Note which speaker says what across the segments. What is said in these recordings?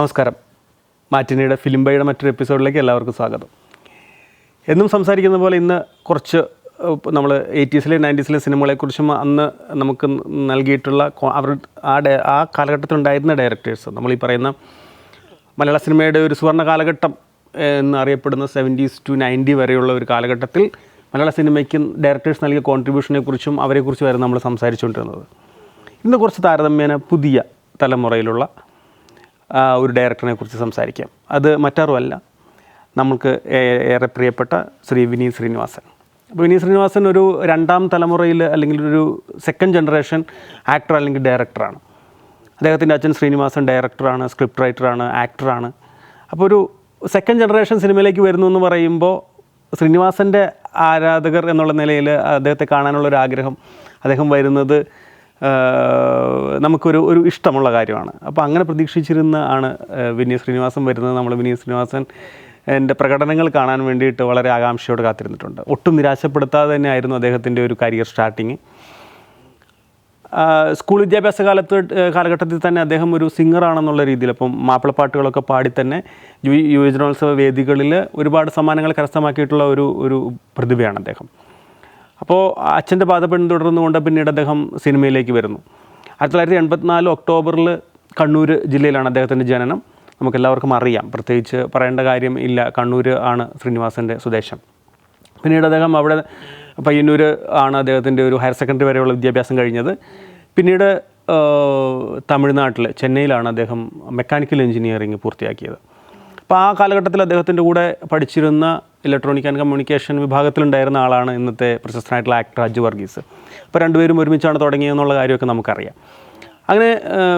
Speaker 1: നമസ്കാരം. മാറ്റിനിയുടെ ഫിലിം ബൈയുടെ മറ്റൊരു എപ്പിസോഡിലേക്ക് എല്ലാവർക്കും സ്വാഗതം. എന്നും സംസാരിക്കുന്ന പോലെ ഇന്ന് കുറച്ച് നമ്മൾ എയ്റ്റീസിലെ നയന്റീസിലെ സിനിമകളെക്കുറിച്ചും അന്ന് നമുക്ക് നൽകിയിട്ടുള്ള അവർ ആ ഡയ ആ കാലഘട്ടത്തിലുണ്ടായിരുന്ന ഡയറക്ടേഴ്സ്. നമ്മൾ ഈ പറയുന്ന മലയാള സിനിമയുടെ ഒരു സുവർണ കാലഘട്ടം എന്നറിയപ്പെടുന്ന സെവന്റീസ് ടു നയന്റി വരെയുള്ള ഒരു കാലഘട്ടത്തിൽ മലയാള സിനിമയ്ക്ക് ഡയറക്ടേഴ്സ് നൽകിയ കോൺട്രിബ്യൂഷനെ കുറിച്ചും അവരെക്കുറിച്ചുമായിരുന്നു നമ്മൾ സംസാരിച്ചുകൊണ്ടിരുന്നത്. ഇന്ന് കുറച്ച് താരതമ്യേന പുതിയ തലമുറയിലുള്ള ഒരു ഡയറക്ടറിനെ കുറിച്ച് സംസാരിക്കാം. അത് മറ്റാരുമല്ല നമ്മൾക്ക് ഏറെ പ്രിയപ്പെട്ട ശ്രീ വിനീത് ശ്രീനിവാസൻ. അപ്പോൾ വിനീത് ശ്രീനിവാസൻ ഒരു രണ്ടാം തലമുറയിൽ അല്ലെങ്കിൽ ഒരു സെക്കൻഡ് ജനറേഷൻ ആക്ടർ അല്ലെങ്കിൽ ഡയറക്ടറാണ് അദ്ദേഹത്തിന്റെ അച്ഛൻ ശ്രീനിവാസൻ ഡയറക്ടറാണ് സ്ക്രിപ്റ്റ് റൈറ്ററാണ് ആക്ടറാണ് അപ്പോൾ ഒരു സെക്കൻഡ് ജനറേഷൻ സിനിമയിലേക്ക് വരുന്നു എന്ന് പറയുമ്പോൾ ശ്രീനിവാസന്റെ ആരാധകർ എന്നുള്ള നിലയിൽ അദ്ദേഹത്തെ കാണാനുള്ള ഒരു ആഗ്രഹം അദ്ദേഹം വരുന്നത് നമുക്കൊരു ഒരു ഇഷ്ടമുള്ള കാര്യമാണ്. അപ്പോൾ അങ്ങനെ പ്രതീക്ഷിച്ചിരുന്ന ആണ് വിനീത് ശ്രീനിവാസൻ വരുന്നത്. നമ്മൾ വിനീത് ശ്രീനിവാസൻ എന്റെ പ്രകടനങ്ങൾ കാണാൻ വേണ്ടിയിട്ട് വളരെ ആകാംക്ഷയോടെ കാത്തിരുന്നിട്ടുണ്ട്. ഒട്ടും നിരാശപ്പെടുത്താതെ തന്നെയായിരുന്നു അദ്ദേഹത്തിന്റെ ഒരു കരിയർ സ്റ്റാർട്ടിങ്. സ്കൂൾ വിദ്യാഭ്യാസ കാലത്ത് കാലഘട്ടത്തിൽ തന്നെ അദ്ദേഹം ഒരു സിംഗറാണെന്നുള്ള രീതിയിൽ അപ്പം മാപ്പിളപ്പാട്ടുകളൊക്കെ പാടി തന്നെ യുവജനോത്സവ വേദികളിൽ ഒരുപാട് സമ്മാനങ്ങൾ കരസ്ഥമാക്കിയിട്ടുള്ള ഒരു ഒരു പ്രതിഭയാണ് അദ്ദേഹം. അപ്പോൾ അച്ഛന്റെ പാത പിന്തുടർന്നുകൊണ്ട് പിന്നീട് അദ്ദേഹം സിനിമയിലേക്ക് വരുന്നു. ആയിരത്തി തൊള്ളായിരത്തി എൺപത്തിനാല് ഒക്ടോബറിൽ കണ്ണൂർ ജില്ലയിലാണ് അദ്ദേഹത്തിന്റെ ജനനം. നമുക്കെല്ലാവർക്കും അറിയാം. പ്രത്യേകിച്ച് പറയേണ്ട കാര്യം ഇല്ല. കണ്ണൂർ ആണ് ശ്രീനിവാസന്റെ സ്വദേശം. പിന്നീട് അദ്ദേഹം അവിടെ പയ്യന്നൂർ ആണ് അദ്ദേഹത്തിന്റെ ഒരു ഹയർ സെക്കൻഡറി വരെയുള്ള വിദ്യാഭ്യാസം കഴിഞ്ഞത്. പിന്നീട് തമിഴ്നാട്ടിൽ ചെന്നൈയിലാണ് അദ്ദേഹം മെക്കാനിക്കൽ എഞ്ചിനീയറിംഗ് പൂർത്തിയാക്കിയത്. അപ്പോൾ ആ കാലഘട്ടത്തിൽ അദ്ദേഹത്തിന്റെ കൂടെ പഠിച്ചിരുന്ന ഇലക്ട്രോണിക് ആൻഡ് കമ്മ്യൂണിക്കേഷൻ വിഭാഗത്തിലുണ്ടായിരുന്ന ആളാണ് ഇന്നത്തെ പ്രശസ്തനായിട്ടുള്ള ആക്ടർ അജു വർഗീസ്. അപ്പോൾ രണ്ടുപേരും ഒരുമിച്ചാണ് തുടങ്ങിയതെന്നുള്ള കാര്യമൊക്കെ നമുക്കറിയാം. അങ്ങനെ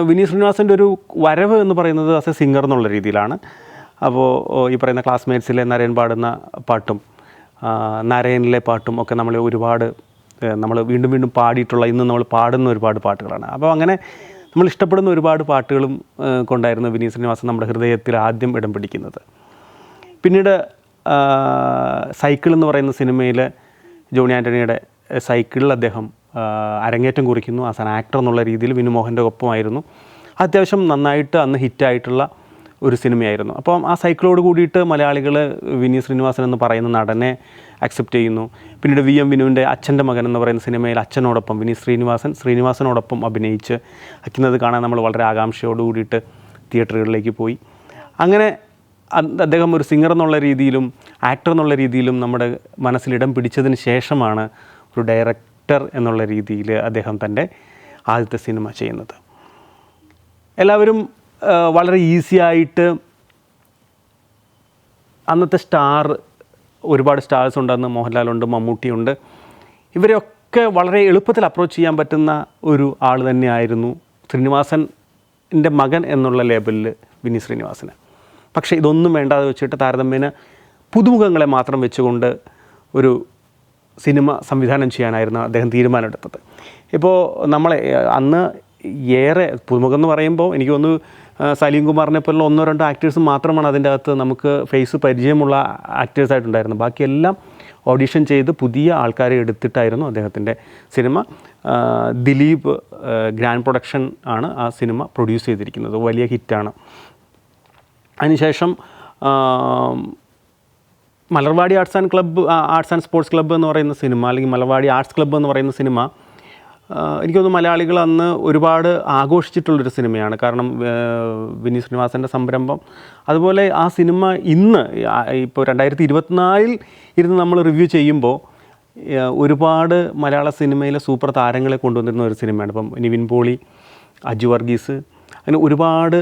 Speaker 1: വിനീത് ശ്രീനിവാസന്റെ ഒരു വരവ് എന്ന് പറയുന്നത് ആസ് എ സിംഗർ എന്നുള്ള രീതിയിലാണ്. അപ്പോൾ ഈ പറയുന്ന ക്ലാസ്മേറ്റ്സിലെ നരയൻ പാടുന്ന പാട്ടും നരയനിലെ പാട്ടും ഒക്കെ നമ്മൾ ഒരുപാട് നമ്മൾ വീണ്ടും വീണ്ടും പാടിയിട്ടുള്ള ഇന്ന് നമ്മൾ പാടുന്ന ഒരുപാട് പാട്ടുകളാണ്. അപ്പോൾ അങ്ങനെ നമ്മൾ ഇഷ്ടപ്പെടുന്ന ഒരുപാട് പാട്ടുകളും കൊണ്ടായിരുന്നു വിനീത് ശ്രീനിവാസൻ നമ്മുടെ ഹൃദയത്തിൽ ആദ്യം ഇടം പിടിക്കുന്നത്. പിന്നീട് സൈക്കിൾ എന്ന് പറയുന്ന സിനിമയിൽ ജോണി ആന്റണിയുടെ സൈക്കിളിൽ അദ്ദേഹം അരങ്ങേറ്റം കുറിക്കുന്നു. ആസ് ആൻ ആക്ടർ എന്നുള്ള രീതിയിൽ വിനുമോഹന്റെ ഒപ്പമായിരുന്നു. അത്യാവശ്യം നന്നായിട്ട് അന്ന് ഹിറ്റായിട്ടുള്ള ഒരു സിനിമയായിരുന്നു. അപ്പം ആ സൈക്കിളോട് കൂടിയിട്ട് മലയാളികൾ വിനീത് ശ്രീനിവാസൻ എന്ന് പറയുന്ന നടനെ അക്സെപ്റ്റ് ചെയ്യുന്നു. പിന്നീട് വി എം വിനുവിന്റെ അച്ഛന്റെ മകൻ എന്ന് പറയുന്ന സിനിമയിൽ അച്ഛനോടൊപ്പം വിനീത് ശ്രീനിവാസൻ ശ്രീനിവാസനോടൊപ്പം അഭിനയിച്ച് അക്കുന്നത് കാണാൻ നമ്മൾ വളരെ ആകാംക്ഷയോട് കൂടിയിട്ട് തിയേറ്ററുകളിലേക്ക് പോയി. അങ്ങനെ അദ്ദേഹം ഒരു സിംഗർ എന്നുള്ള രീതിയിലും ആക്ടർ എന്നുള്ള രീതിയിലും നമ്മുടെ മനസ്സിലിടം പിടിച്ചതിന് ശേഷമാണ് ഒരു ഡയറക്ടർ എന്നുള്ള രീതിയിൽ അദ്ദേഹം തന്റെ ആദ്യത്തെ സിനിമ ചെയ്യുന്നത്. എല്ലാവരും വളരെ ഈസി ആയിട്ട് അന്നത്തെ സ്റ്റാർ ഒരുപാട് സ്റ്റാർസ് ഉണ്ട്. അന്ന് മോഹൻലാലുണ്ട് മമ്മൂട്ടിയുണ്ട് ഇവരെയൊക്കെ വളരെ എളുപ്പത്തിൽ അപ്രോച്ച് ചെയ്യാൻ പറ്റുന്ന ഒരു ആൾ തന്നെയായിരുന്നു ശ്രീനിവാസന്റെ മകൻ എന്നുള്ള ലേബലിൽ വിനി ശ്രീനിവാസന്. പക്ഷേ ഇതൊന്നും വേണ്ടാതെ വെച്ചിട്ട് താരതമ്യേന പുതുമുഖങ്ങളെ മാത്രം വെച്ചുകൊണ്ട് ഒരു സിനിമ സംവിധാനം ചെയ്യാനായിരുന്നു അദ്ദേഹം തീരുമാനമെടുത്തത്. ഇപ്പോൾ നമ്മളെ അന്ന് ഏറെ പുതുമുഖം എന്ന് പറയുമ്പോൾ എനിക്ക് ആ, സലീം കുമാറിനെ പോലുള്ള ഒന്നോ രണ്ടോ ആക്ടേഴ്സ് മാത്രമാണ് അതിന്റെ അകത്ത് നമുക്ക് ഫേസ് പരിചയമുള്ള ആക്ടേഴ്സായിട്ടുണ്ടായിരുന്നു ബാക്കിയെല്ലാം ഓഡീഷൻ ചെയ്ത് പുതിയ ആൾക്കാരെ എടുത്തിട്ടായിരുന്നു അദ്ദേഹത്തിന്റെ സിനിമ. ദിലീപ് ഗ്രാൻഡ് പ്രൊഡക്ഷൻ ആണ് ആ സിനിമ പ്രൊഡ്യൂസ് ചെയ്തിരിക്കുന്നത്. വലിയ ഹിറ്റാണ് അതിനുശേഷം Malarvadi arts and club arts and sports club എന്ന് പറയുന്ന സിനിമ അല്ലെങ്കിൽ മലവാടി ആർട്സ് ക്ലബ്ബ് എന്ന് പറയുന്ന സിനിമ എനിക്കൊന്ന് മലയാളികൾ അന്ന് ഒരുപാട് ആഘോഷിച്ചിട്ടുള്ളൊരു സിനിമയാണ്. കാരണം വിനി ശ്രീനിവാസന്റെ സംരംഭം. അതുപോലെ ആ സിനിമ ഇന്ന് ഇപ്പോൾ രണ്ടായിരത്തി ഇരുപത്തിനാലിൽ ഇരുന്ന് നമ്മൾ റിവ്യൂ ചെയ്യുമ്പോൾ ഒരുപാട് മലയാള സിനിമയിലെ സൂപ്പർ താരങ്ങളെ കൊണ്ടുവന്നിരുന്ന ഒരു സിനിമയാണ്. ഇപ്പം നിവിൻ പോളി അജു വർഗീസ് അങ്ങനെ ഒരുപാട്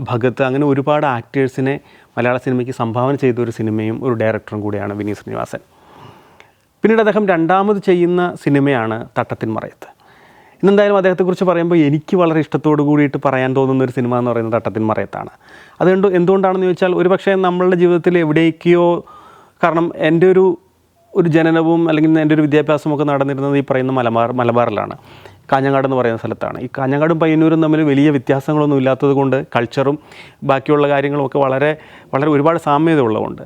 Speaker 1: ഭഗത്ത് അങ്ങനെ ഒരുപാട് ആക്ടേഴ്സിനെ മലയാള സിനിമയ്ക്ക് സംഭാവന ചെയ്ത ഒരു സിനിമയും ഒരു ഡയറക്ടറും കൂടിയാണ് വിനീത് ശ്രീനിവാസൻ. പിന്നീട് അദ്ദേഹം രണ്ടാമത് ചെയ്യുന്ന സിനിമയാണ് തട്ടത്തിൻ മറയത്ത്. ഇന്നെന്തായാലും അദ്ദേഹത്തെക്കുറിച്ച് പറയുമ്പോൾ എനിക്ക് വളരെ ഇഷ്ടത്തോടു കൂടിയിട്ട് പറയാൻ തോന്നുന്ന ഒരു സിനിമ എന്ന് പറയുന്നത് തട്ടത്തിൻ മറയത്താണ്. അതുകൊണ്ട് എന്തുകൊണ്ടാണെന്ന് ചോദിച്ചാൽ ഒരുപക്ഷെ നമ്മളുടെ ജീവിതത്തിൽ എവിടേക്കോ കാരണം എന്റെ ഒരു ഒരു ജനനവും അല്ലെങ്കിൽ എന്റെ ഒരു വിദ്യാഭ്യാസമൊക്കെ നടന്നിരുന്നത് ഈ പറയുന്ന മലബാർ മലബാറിലാണ്. കാഞ്ഞങ്ങാട് എന്ന് പറയുന്ന സ്ഥലത്താണ്. ഈ കാഞ്ഞങ്ങാടും പയ്യന്നൂരും തമ്മിൽ വലിയ വ്യത്യാസങ്ങളൊന്നും ഇല്ലാത്തത് കൊണ്ട് കൾച്ചറും ബാക്കിയുള്ള കാര്യങ്ങളും ഒക്കെ വളരെ വളരെ ഒരുപാട് സാമ്യത ഉള്ളതുകൊണ്ട്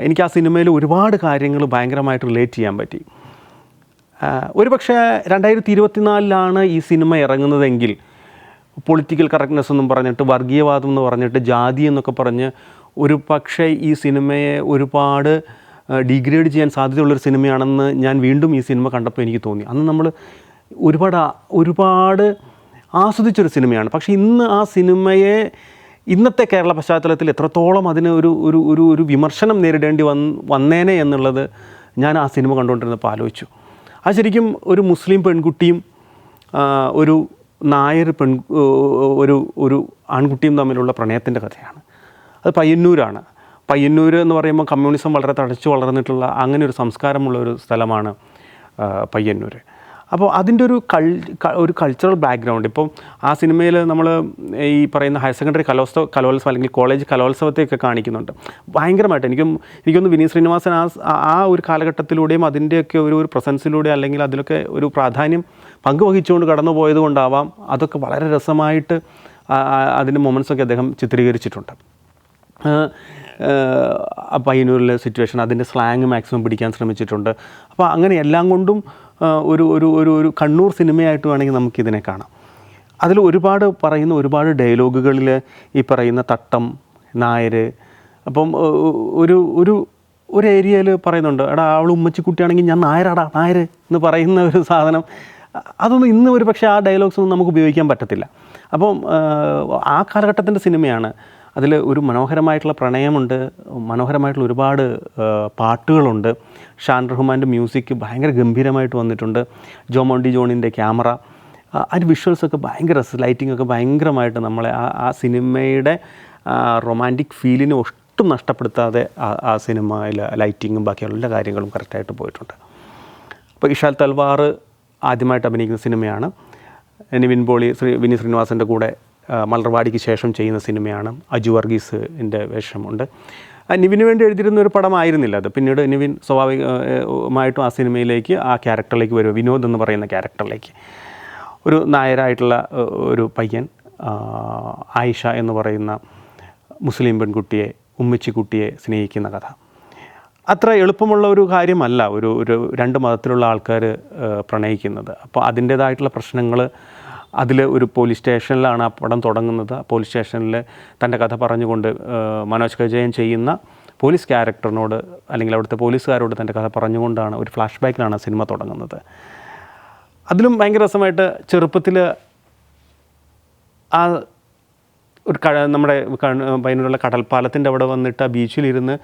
Speaker 1: എനിക്ക് ആ സിനിമയിൽ ഒരുപാട് കാര്യങ്ങൾ ഭയങ്കരമായിട്ട് റിലേറ്റ് ചെയ്യാൻ പറ്റി. ആ, ഒരു പക്ഷേ രണ്ടായിരത്തി ഇരുപത്തിനാലിലാണ് ഈ സിനിമ ഇറങ്ങുന്നതെങ്കിൽ പൊളിറ്റിക്കൽ കറക്റ്റ്നെസ് എന്നും പറഞ്ഞിട്ട് വർഗീയവാദം എന്ന് പറഞ്ഞിട്ട് ജാതി എന്നൊക്കെ പറഞ്ഞ് ഒരു പക്ഷേ ഈ സിനിമയെ ഒരുപാട് ഡിഗ്രേഡ് ചെയ്യാൻ സാധ്യതയുള്ളൊരു സിനിമയാണെന്ന് ഞാൻ വീണ്ടും ഈ സിനിമ കണ്ടപ്പോൾ എനിക്ക് തോന്നി. അന്ന് നമ്മൾ ഒരുപാട് ഒരുപാട് ആസ്വദിച്ചൊരു സിനിമയാണ്. പക്ഷേ ഇന്ന് ആ സിനിമയെ ഇന്നത്തെ കേരള പശ്ചാത്തലത്തിൽ എത്രത്തോളം അതിന് ഒരു ഒരു ഒരു ഒരു വിമർശനം നേരിടേണ്ടി വന്ന് വന്നേനെ എന്നുള്ളത് ഞാൻ ആ സിനിമ കണ്ടുകൊണ്ടിരുന്നപ്പോൾ ആലോചിച്ചു. അത് ശരിക്കും ഒരു മുസ്ലിം പെൺകുട്ടിയും ഒരു നായർ പെൺ ഒരു ഒരു ആൺകുട്ടിയും തമ്മിലുള്ള പ്രണയത്തിന്റെ കഥയാണ്. അത് പയ്യന്നൂരാണ്. പയ്യന്നൂർ എന്ന് പറയുമ്പോൾ കമ്മ്യൂണിസം വളരെ തടച്ചു വളർന്നിട്ടുള്ള അങ്ങനെ ഒരു സംസ്കാരമുള്ള ഒരു സ്ഥലമാണ് പയ്യന്നൂർ അപ്പോൾ അതിന്റെ ഒരു കൾ ഒരു കൾച്ചറൽ ബാക്ക്ഗ്രൗണ്ട് ഇപ്പം ആ സിനിമയിൽ നമ്മൾ ഈ പറയുന്ന ഹയർ സെക്കൻഡറി കലോത്സവ കലോത്സവം അല്ലെങ്കിൽ കോളേജ് കലോത്സവത്തെയൊക്കെ കാണിക്കുന്നുണ്ട്. ഭയങ്കരമായിട്ട് എനിക്കും എനിക്കൊന്ന് വിനീത് ശ്രീനിവാസൻ ആ ആ- ഒരു കാലഘട്ടത്തിലൂടെയും അതിന്റെയൊക്കെ ഒരു ഒരു പ്രസൻസിലൂടെ അല്ലെങ്കിൽ അതിലൊക്കെ ഒരു പ്രാധാന്യം പങ്കുവഹിച്ചുകൊണ്ട് കടന്നു പോയത് കൊണ്ടാവാം അതൊക്കെ വളരെ രസമായിട്ട് അതിന്റെ മൊമെൻസൊക്കെ അദ്ദേഹം ചിത്രീകരിച്ചിട്ടുണ്ട്. പയ്യന്നൂരിലെ സിറ്റുവേഷൻ അതിന്റെ സ്ലാങ് മാക്സിമം പിടിക്കാൻ ശ്രമിച്ചിട്ടുണ്ട്. അപ്പോൾ അങ്ങനെ എല്ലാം കൊണ്ടും ഒരു ഒരു ഒരു ഒരു കണ്ണൂർ സിനിമയായിട്ട് വേണമെങ്കിൽ നമുക്കിതിനെ കാണാം. അതിൽ ഒരുപാട് പറയുന്ന ഒരുപാട് ഡയലോഗുകളിൽ ഈ പറയുന്ന തട്ടം നായർ അപ്പം ഒരു ഒരു ഒരു ഏരിയയിൽ പറയുന്നുണ്ട് എടാ അവൾ ഉമ്മച്ചിക്കുട്ടിയാണെങ്കിൽ ഞാൻ നായരാടാ നായർ എന്ന് പറയുന്ന ഒരു സാധനം. അതൊന്നും ഇന്ന് ഒരു പക്ഷേ ആ ഡയലോഗ്സ് ഒന്നും നമുക്ക് ഉപയോഗിക്കാൻ പറ്റത്തില്ല. അപ്പം ആ, കാലഘട്ടത്തിന്റെ സിനിമയാണ് അതിൽ ഒരു മനോഹരമായിട്ടുള്ള പ്രണയമുണ്ട് മനോഹരമായിട്ടുള്ള ഒരുപാട് പാട്ടുകളുണ്ട്. ഷാൻ റഹ്മാന്റെ മ്യൂസിക് ഭയങ്കര ഗംഭീരമായിട്ട് വന്നിട്ടുണ്ട്. ജോമോണ്ടി ജോണിന്റെ ക്യാമറ അതിന്റെ വിഷ്വൽസൊക്കെ ഭയങ്കര ലൈറ്റിംഗ് ഒക്കെ ഭയങ്കരമായിട്ട് നമ്മളെ ആ ആ സിനിമയുടെ റൊമാന്റിക് ഫീലിനെ ഒട്ടും നഷ്ടപ്പെടുത്താതെ ആ ആ സിനിമയിൽ ലൈറ്റിങ്ങും ബാക്കിയുള്ള എല്ലാ കാര്യങ്ങളും കറക്റ്റായിട്ട് പോയിട്ടുണ്ട്. അപ്പോൾ ഇഷാൽ തൽവാർ ആദ്യമായിട്ട് അഭിനയിക്കുന്ന സിനിമയാണ്. നിവിൻ പോളി ശ്രീ വിനി ശ്രീനിവാസന്റെ കൂടെ മലർവാടിക്ക് ശേഷം ചെയ്യുന്ന സിനിമയാണ് അജു വർഗീസിന്റെ വേഷമുണ്ട്. നിവിന് വേണ്ടി എഴുതിയിരുന്ന ഒരു പടമായിരുന്നില്ല അത്. പിന്നീട് നിവിൻ സ്വാഭാവികമായിട്ടും ആ സിനിമയിലേക്ക് ആ ക്യാരക്ടറിലേക്ക് വരും വിനോദ് എന്ന് പറയുന്ന ക്യാരക്ടറിലേക്ക്. ഒരു നായരായിട്ടുള്ള ഒരു പയ്യൻ ആയിഷ എന്ന് പറയുന്ന മുസ്ലിം പെൺകുട്ടിയെ ഉമ്മിച്ചിക്കുട്ടിയെ സ്നേഹിക്കുന്ന കഥ. അത്ര എളുപ്പമുള്ള ഒരു കാര്യമല്ല ഒരു ഒരു രണ്ട് മതത്തിലുള്ള ആൾക്കാർ പ്രണയിക്കുന്നത്. അപ്പോൾ അതിന്റേതായിട്ടുള്ള പ്രശ്നങ്ങൾ അതിൽ ഒരു പോലീസ് സ്റ്റേഷനിലാണ് ആ പടം തുടങ്ങുന്നത്. പോലീസ് സ്റ്റേഷനിൽ തന്റെ കഥ പറഞ്ഞുകൊണ്ട് മനോജ് കജയൻ ചെയ്യുന്ന പോലീസ് ക്യാരക്ടറിനോട് അല്ലെങ്കിൽ അവിടുത്തെ പോലീസുകാരോട് തന്റെ കഥ പറഞ്ഞുകൊണ്ടാണ് ഒരു ഫ്ലാഷ് ബാക്കിലാണ് സിനിമ തുടങ്ങുന്നത്. അതിലും ഭയങ്കര രസമായിട്ട് ചെറുപ്പത്തിൽ ആ ഒരു ക നമ്മുടെ പയ്യന്നൂരുള്ള കടൽപ്പാലത്തിന്റെ അവിടെ വന്നിട്ട് ആ ബീച്ചിലിരുന്ന്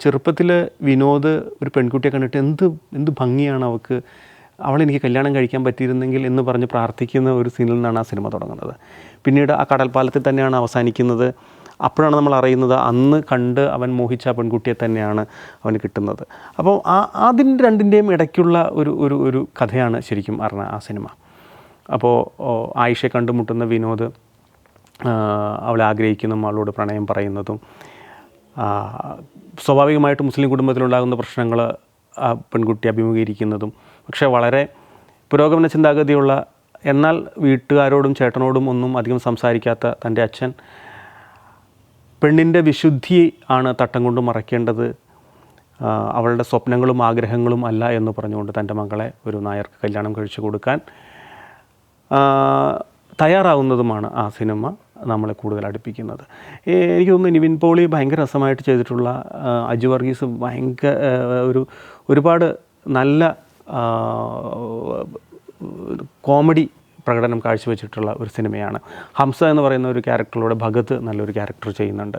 Speaker 1: ചെറുപ്പത്തിൽ വിനോദ് ഒരു പെൺകുട്ടിയെ കണ്ടിട്ട് എന്ത് എന്ത് ഭംഗിയാണ് അവൾക്ക് അവളെനിക്ക് കല്യാണം കഴിക്കാൻ പറ്റിയിരുന്നെങ്കിൽ എന്ന് പറഞ്ഞ് പ്രാർത്ഥിക്കുന്ന ഒരു സീനിൽ നിന്നാണ് ആ സിനിമ തുടങ്ങുന്നത്. പിന്നീട് ആ കടൽപ്പാലത്തിൽ തന്നെയാണ് അവസാനിക്കുന്നത്. അപ്പോഴാണ് നമ്മൾ അറിയുന്നത് അന്ന് കണ്ട് അവൻ മോഹിച്ച പെൺകുട്ടിയെ തന്നെയാണ് അവന് കിട്ടുന്നത്. അപ്പോൾ ആ അതിന്റെ രണ്ടിന്റെയും ഇടയ്ക്കുള്ള ഒരു ഒരു ഒരു കഥയാണ് ശരിക്കും അറിഞ്ഞ ആ സിനിമ അപ്പോൾ ആയിഷയെ കണ്ടുമുട്ടുന്ന വിനോദ് അവളെ ആഗ്രഹിക്കുന്നതും അവളോട് പ്രണയം പറയുന്നതും സ്വാഭാവികമായിട്ട് മുസ്ലിം കുടുംബത്തിലുണ്ടാകുന്ന പ്രശ്നങ്ങൾ ആ പെൺകുട്ടി അഭിമുഖീകരിക്കുന്നതും. പക്ഷേ വളരെ പുരോഗമന ചിന്താഗതിയുള്ള എന്നാൽ വീട്ടുകാരോടും ചേട്ടനോടും ഒന്നും അധികം സംസാരിക്കാത്ത തന്റെ അച്ഛൻ പെണ്ണിന്റെ വിശുദ്ധി ആണ് തട്ടം കൊണ്ട് മറയ്ക്കേണ്ടത്. അവളുടെ സ്വപ്നങ്ങളും ആഗ്രഹങ്ങളും അല്ല എന്ന് പറഞ്ഞുകൊണ്ട് തന്റെ മകളെ ഒരു നായർക്ക് കല്യാണം കഴിച്ചു കൊടുക്കാൻ തയ്യാറാവുന്നതുമാണ് ആ സിനിമ. നമ്മളെ കൂടുതൽ അടുപ്പിക്കുന്നത്. എനിക്ക് തോന്നുന്നു നിവിൻ പോളി ഭയങ്കര രസമായിട്ട് ചെയ്തിട്ടുള്ള അജു വർഗീസ് ഭയങ്കര ഒരു ഒരുപാട് നല്ല കോമഡി പ്രകടനം കാഴ്ചവെച്ചിട്ടുള്ള ഒരു സിനിമയാണ്. ഹംസ എന്ന് പറയുന്ന ഒരു ക്യാരക്ടറിലൂടെ ഭഗത് നല്ലൊരു ക്യാരക്ടർ ചെയ്യുന്നുണ്ട്.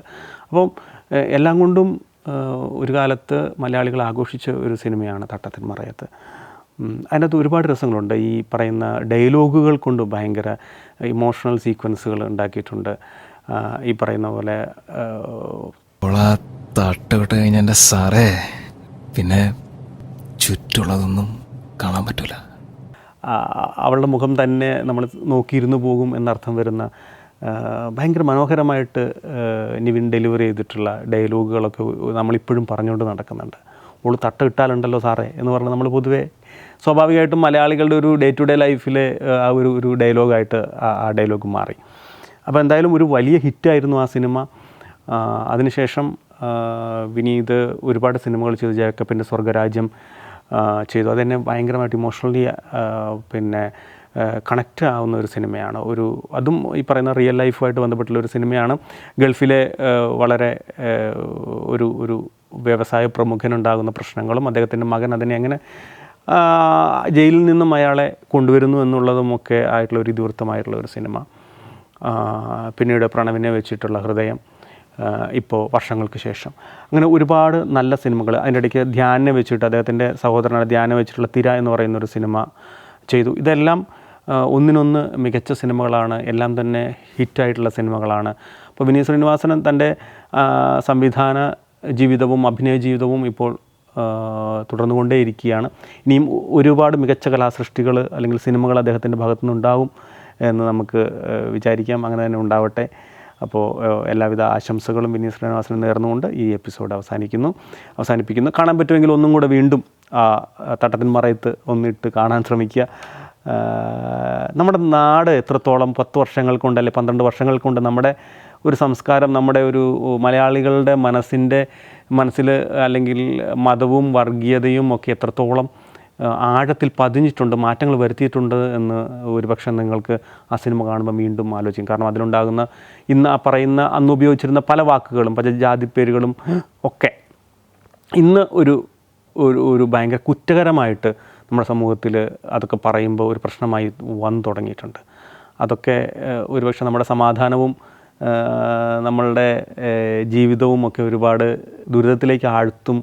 Speaker 1: അപ്പം എല്ലാം കൊണ്ടും ഒരു കാലത്ത് മലയാളികൾ ആഘോഷിച്ച ഒരു സിനിമയാണ് തട്ടത്തിൻ മറയത്ത്. അതിനകത്ത് ഒരുപാട് രസങ്ങളുണ്ട്. ഈ പറയുന്ന ഡയലോഗുകൾ കൊണ്ട് ഭയങ്കര ഇമോഷണൽ സീക്വൻസുകൾ ഉണ്ടാക്കിയിട്ടുണ്ട്. ഈ പറയുന്ന പോലെ
Speaker 2: തട്ടുവിട്ട് കഴിഞ്ഞ എന്റെ സാറേ പിന്നെ ചുറ്റുള്ളതൊന്നും കാണാൻ പറ്റൂല.
Speaker 1: ആ, അവളുടെ മുഖം തന്നെ നമ്മൾ നോക്കിയിരുന്നു പോകും എന്നർത്ഥം വരുന്ന ഭയങ്കര മനോഹരമായിട്ട് നിവിൻ ഡെലിവറി ചെയ്തിട്ടുള്ള ഡയലോഗുകളൊക്കെ നമ്മളിപ്പോഴും പറഞ്ഞുകൊണ്ട് നടക്കുന്നുണ്ട്. ഓൾ തട്ട ഇട്ടാലുണ്ടല്ലോ സാറേ എന്ന് പറഞ്ഞാൽ നമ്മൾ പൊതുവേ സ്വാഭാവികമായിട്ടും മലയാളികളുടെ ഒരു ഡേ ടു ഡേ ലൈഫിലെ ആ ഒരു ഒരു ഡയലോഗായിട്ട് ആ ഡയലോഗ് മാറി. അപ്പോൾ എന്തായാലും ഒരു വലിയ ഹിറ്റായിരുന്നു ആ സിനിമ. അതിനുശേഷം വിനീത് ഒരുപാട് സിനിമകൾ ചെയ്തു. ജേക്കബിന്റെ സ്വർഗരാജ്യം ചെയ്തു. അതെന്നെ ഭയങ്കരമായിട്ട് ഇമോഷണലി പിന്നെ കണക്റ്റ് ആവുന്ന ഒരു സിനിമയാണ്. ഒരു അതും ഈ പറയുന്ന റിയൽ ലൈഫുമായിട്ട് ബന്ധപ്പെട്ടുള്ള ഒരു സിനിമയാണ്. ഗൾഫിലെ വളരെ ഒരു ഒരു വ്യവസായ പ്രമുഖനുണ്ടാകുന്ന പ്രശ്നങ്ങളും അദ്ദേഹത്തിന്റെ മകൻ അതിനെ എങ്ങനെ ജയിലിൽ നിന്നും അയാളെ കൊണ്ടുവരുന്നു എന്നുള്ളതുമൊക്കെ ആയിട്ടുള്ള ഒരു ഇതിവൃത്തമായിട്ടുള്ള ഒരു സിനിമ. പിന്നീട് പ്രണവിനെ വെച്ചിട്ടുള്ള ഹൃദയം ഇപ്പോൾ വർഷങ്ങൾക്ക് ശേഷം. അങ്ങനെ ഒരുപാട് നല്ല സിനിമകൾ. അതിന്റെ ഇടയ്ക്ക് ധ്യാനെ വെച്ചിട്ട് അദ്ദേഹത്തിന്റെ സഹോദരനായ ധ്യാനം വെച്ചിട്ടുള്ള തിര എന്ന് പറയുന്ന ഒരു സിനിമ ചെയ്തു. ഇതെല്ലാം ഒന്നിനൊന്ന് മികച്ച സിനിമകളാണ്. എല്ലാം തന്നെ ഹിറ്റായിട്ടുള്ള സിനിമകളാണ്. അപ്പോൾ വിനീത് ശ്രീനിവാസൻ തന്റെ സംവിധാന ജീവിതവും അഭിനയ ജീവിതവും ഇപ്പോൾ തുടർന്നുകൊണ്ടേയിരിക്കുകയാണ്. ഇനിയും ഒരുപാട് മികച്ച കലാസൃഷ്ടികൾ അല്ലെങ്കിൽ സിനിമകൾ അദ്ദേഹത്തിന്റെ ഭാഗത്തു നിന്നുണ്ടാവും എന്ന് നമുക്ക് വിചാരിക്കാം. അങ്ങനെ തന്നെ ഉണ്ടാവട്ടെ. അപ്പോൾ എല്ലാവിധ ആശംസകളും വിനീത് ശ്രീനിവാസന് നേർന്നുകൊണ്ട് ഈ എപ്പിസോഡ് അവസാനിക്കുന്നു. അവസാനിപ്പിക്കുന്നു. കാണാൻ പറ്റുമെങ്കിൽ ഒന്നും കൂടെ വീണ്ടും ആ തട്ടത്തിൻ മറയത്ത് ഒന്നിട്ട് കാണാൻ ശ്രമിക്കുക. നമ്മുടെ നാട് എത്രത്തോളം പത്ത് വർഷങ്ങൾ കൊണ്ട് അല്ലെങ്കിൽ പന്ത്രണ്ട് വർഷങ്ങൾ കൊണ്ട് നമ്മുടെ ഒരു സംസ്കാരം നമ്മുടെ ഒരു മലയാളികളുടെ മനസ്സിന്റെ മനസ്സിൽ അല്ലെങ്കിൽ മതവും വർഗീയതയും ഒക്കെ എത്രത്തോളം ആഴത്തിൽ പതിഞ്ഞിട്ടുണ്ട് മാറ്റങ്ങൾ വരുത്തിയിട്ടുണ്ട് എന്ന് ഒരുപക്ഷെ നിങ്ങൾക്ക് ആ സിനിമ കാണുമ്പോൾ വീണ്ടും ആലോചിക്കും. കാരണം അതിലുണ്ടാകുന്ന ഇന്ന് ആ പറയുന്ന അന്ന് ഉപയോഗിച്ചിരുന്ന പല വാക്കുകളും പല ജാതി പേരുകളും ഒക്കെ ഇന്ന് ഒരു ഒരു ഒരു ഭയങ്കര കുറ്റകരമായിട്ട് നമ്മുടെ സമൂഹത്തിൽ അതൊക്കെ പറയുമ്പോൾ ഒരു പ്രശ്നമായി വന്നു തുടങ്ങിയിട്ടുണ്ട്. അതൊക്കെ ഒരുപക്ഷെ നമ്മുടെ സമാധാനവും നമ്മളുടെ ഏഹ്, ജീവിതവും ഒക്കെ ഒരുപാട് ദുരിതത്തിലേക്ക് ആഴ്ത്തും.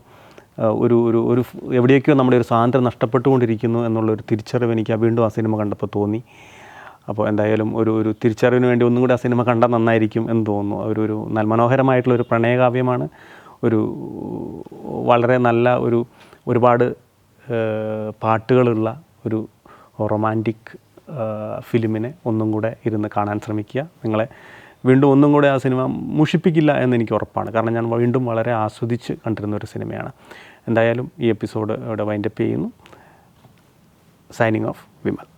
Speaker 1: ഒരു ഒരു ഒരു എവിടെയൊക്കെയോ നമ്മുടെ ഒരു സ്വാതന്ത്ര്യം നഷ്ടപ്പെട്ടുകൊണ്ടിരിക്കുന്നു എന്നുള്ളൊരു തിരിച്ചറിവ് എനിക്ക് വീണ്ടും ആ സിനിമ കണ്ടപ്പോൾ തോന്നി. അപ്പോൾ എന്തായാലും ഒരു ഒരു തിരിച്ചറിവിന് വേണ്ടി ഒന്നും കൂടി ആ സിനിമ കണ്ടാൽ നന്നായിരിക്കും എന്ന് തോന്നുന്നു. ഒരു ഒരു നല്ല ഒരു പ്രണയകാവ്യമാണ്. ഒരു വളരെ നല്ല ഒരു ഒരുപാട് പാട്ടുകളുള്ള ഒരു റൊമാന്റിക് ഫിലിമിനെ ഒന്നും കൂടെ ഇരുന്ന് കാണാൻ ശ്രമിക്കുക. നിങ്ങളെ വീണ്ടും ഒന്നും കൂടെ ആ സിനിമ മുഷിപ്പിക്കില്ല എന്ന് എനിക്ക് ഉറപ്പാണ്. കാരണം ഞാൻ വീണ്ടും വളരെ ആസ്വദിച്ച് കണ്ടിരുന്ന ഒരു സിനിമയാണ്. എന്തായാലും ഈ എപ്പിസോഡ് ഇവിടെ വൈൻഡപ്പ് ചെയ്യുന്നു. Signing off Vimal.